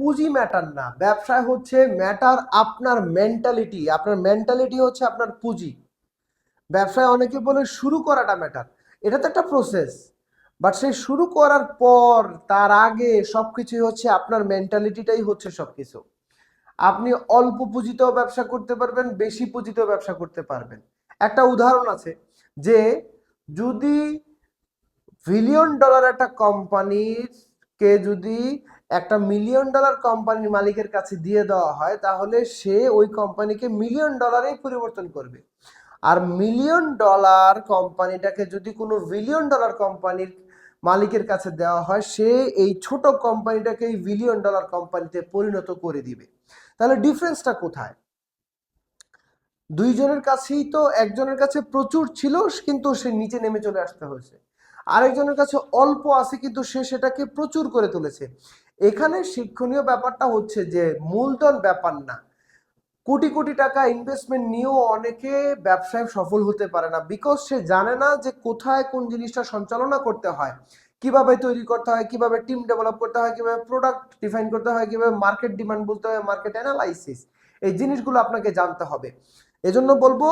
পুঁজি ম্যাটার না। ব্যবসায় হচ্ছে ম্যাটার আপনার মেন্টালিটি আপনার মেন্টালিটি হচ্ছে আপনার পুঁজি। ব্যবসায় অনেকে বলে শুরু করাটা ম্যাটার এটা তো একটা প্রসেস বাট সেই শুরু করার পর, তার আগে সব কিছুই হচ্ছে আপনার মেন্টালিটিটাই হচ্ছে সব কিছু আপনি অল্প পুঁজিতেও ব্যবসা করতে পারবেন, বেশি পুঁজিতেও ব্যবসা করতে পারবেন। একটা উদাহরণ আছে যে, যদি বিলিয়ন ডলার একটা কোম্পানির কে যদি একটা মিলিয়ন ডলার কোম্পানির মালিকের কাছে দিয়ে দেওয়া হয়, তাহলে সে ওই কোম্পানিকে মিলিয়ন ডলারেই পরিবর্তন করবে। আর মিলিয়ন ডলার কোম্পানিটাকে যদি কোনো বিলিয়ন ডলার কোম্পানির মালিকের কাছে দেওয়া হয়, সে এই ছোট কোম্পানিটাকে এই বিলিয়ন ডলার কোম্পানিতে পরিণত করে দিবে। তাহলে ডিফারেন্সটা কোথায়? দুইজনের কাছেই তো একজনের কাছে প্রচুর ছিল, কিন্তু সে নিচে নেমে চলে আসতে হয়েছে। আরেকজনের কাছে অল্প আছে, কিন্তু সে সেটাকে প্রচুর করে তুলেছে। এখানে শিক্ষণীয় ব্যাপারটা হচ্ছে যে মূলধন ব্যাপার না। কোটি কোটি টাকা ইনভেস্টমেন্ট নিয়েও অনেকে ব্যবসায় সফল হতে পারে না বিকজ সে জানে না যে কোথায় কোন জিনিসটা সঞ্চালনা করতে হয়, কীভাবে তৈরি করতে হয়, কীভাবে টিম ডেভেলপ করতে হয়, কীভাবে প্রোডাক্ট ডিফাইন করতে হয়, কীভাবে মার্কেট ডিমান্ড বলতে হয় মার্কেট অ্যানালাইসিস এই জিনিসগুলো আপনাকে জানতে হবে। এজন্য বলব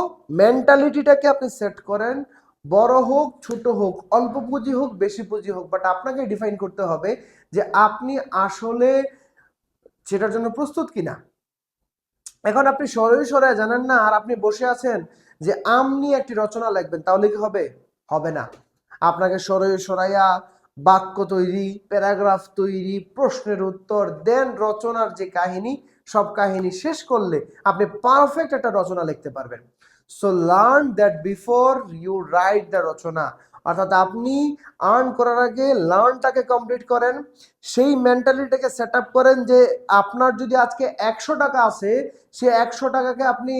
মেন্টালিটিটাকে আপনি সেট করেন বড় হোক, ছোট হোক, অল্প পুঁজি হোক, বেশি পুঁজি হোক বাট আপনাকে ডিফাইন করতে হবে যে আপনি আসলে সেটার জন্য প্রস্তুত কিনা। এখন আপনি সরাই সরাই জানেন না, আর আপনি বসে আছেন যে আমনি একটি রচনা লিখবেন, তাহলে কি হবে? হবে না। আপনাকে সরাই সরাইয়া বাক্য তৈরি, প্যারাগ্রাফ তৈরি, প্রশ্নের উত্তর, দেন রচনার যে কাহিনী, সব কাহিনী শেষ করলে আপনি পারফেক্ট একটা রচনা লিখতে পারবেন। So learn that before you write the rachana. অর্থাৎ আপনি আর্ন করার আগে লার্নটাকে কমপ্লিট করেন। সেই মেন্টালিটিকে সেট আপ করেন যে আপনার যদি আজকে একশো টাকা আছে, সে একশো টাকাকে আপনি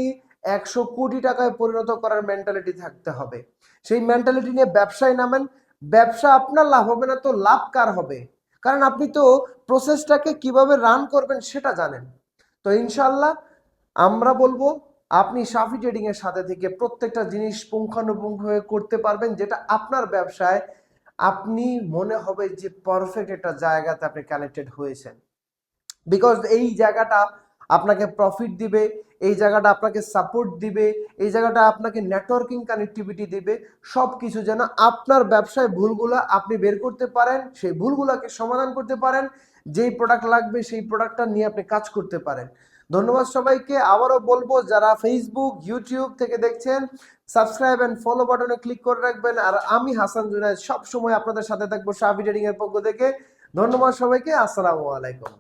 একশো কোটি টাকায় পরিণত করার মেন্টালিটি থাকতে হবে। সেই মেন্টালিটি নিয়ে ব্যবসায় নামেন। ব্যবসা আপনার লাভ হবে না তো লাভ কার হবে? কারণ আপনি তো প্রসেসটাকে কীভাবে রান করবেন সেটা জানেন। তো ইনশাল্লাহ আমরা বলব, আপনি সাফি ট্রেডিং এর সাথে থেকে প্রত্যেকটা জিনিস পুঙ্খানুপুঙ্খ হয়ে করতে পারবেন, যেটা আপনার ব্যবসায় আপনি মনে হবে যে পারফেক্ট একটা জায়গাতে আপনি কানেক্টেড হয়েছেন। বিকজ এই জায়গাটা আপনাকে প্রফিট দিবে, এই জায়গাটা আপনাকে সাপোর্ট দিবে, এই জায়গাটা আপনাকে নেটওয়ার্কিং কানেক্টিভিটি দিবে সব কিছু যেন আপনার ব্যবসায় ভুলগুলা আপনি বের করতে পারেন, সেই ভুলগুলাকে সমাধান করতে পারেন, যেই প্রোডাক্ট লাগবে সেই প্রোডাক্টটা নিয়ে আপনি কাজ করতে পারেন। ধন্যবাদ সবাইকে, আবারও বলব, যারা ফেসবুক ইউটিউব থেকে দেখছেন সাবস্ক্রাইব অ্যান্ড ফলো বাটনে ক্লিক করে রাখবেন, আর আমি হাসান জুনায়দ সব সময় আপনাদের সাথে থাকব ট্রেডিং এর পক্ষ থেকে। ধন্যবাদ সবাইকে, আসসালামু আলাইকুম।